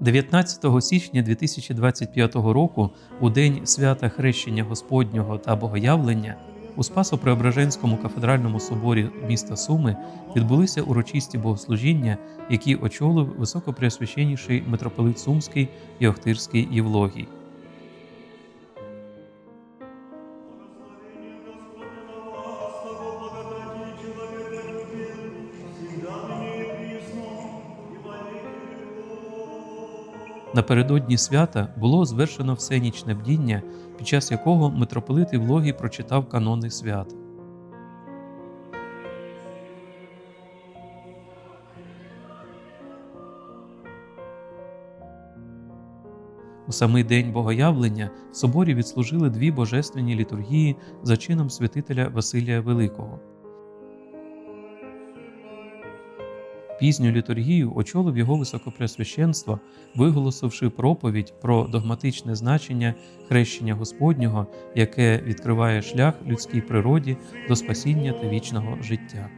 19 січня 2025 року, у день свята Хрещення Господнього та Богоявлення, у Спасо-Преображенському кафедральному соборі міста Суми відбулися урочисті богослужіння, які очолив високопреосвященніший митрополит Сумський і Охтирський Євлогій. Напередодні свята було звершено всенічне бдіння, під час якого митрополит Євлогій прочитав канони свята. У самий день Богоявлення в соборі відслужили дві божественні літургії за чином святителя Василія Великого. Пізню літургію очолив його високопреосвященство, виголосивши проповідь про догматичне значення хрещення Господнього, яке відкриває шлях людській природі до спасіння та вічного життя.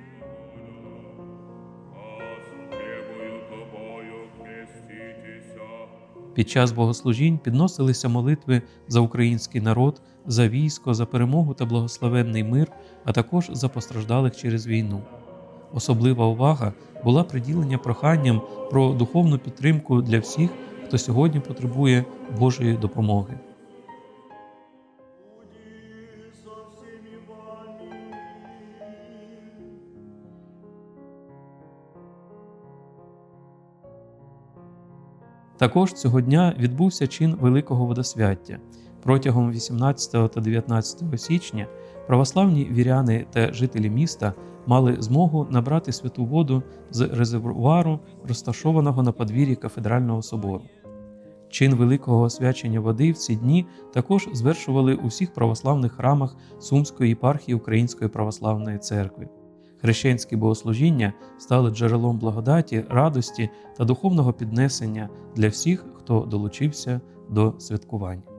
Під час богослужінь підносилися молитви за український народ, за військо, за перемогу та благословенний мир, а також за постраждалих через війну. Особлива увага була приділення проханням про духовну підтримку для всіх, хто сьогодні потребує Божої допомоги. Також цього дня відбувся чин Великого водосвяття. Протягом 18 та 19 січня православні віряни та жителі міста мали змогу набрати святу воду з резервуару, розташованого на подвір'ї кафедрального собору. Чин великого освячення води в ці дні також звершували у всіх православних храмах Сумської єпархії Української православної церкви. Хрещенські богослужіння стали джерелом благодаті, радості та духовного піднесення для всіх, хто долучився до святкування.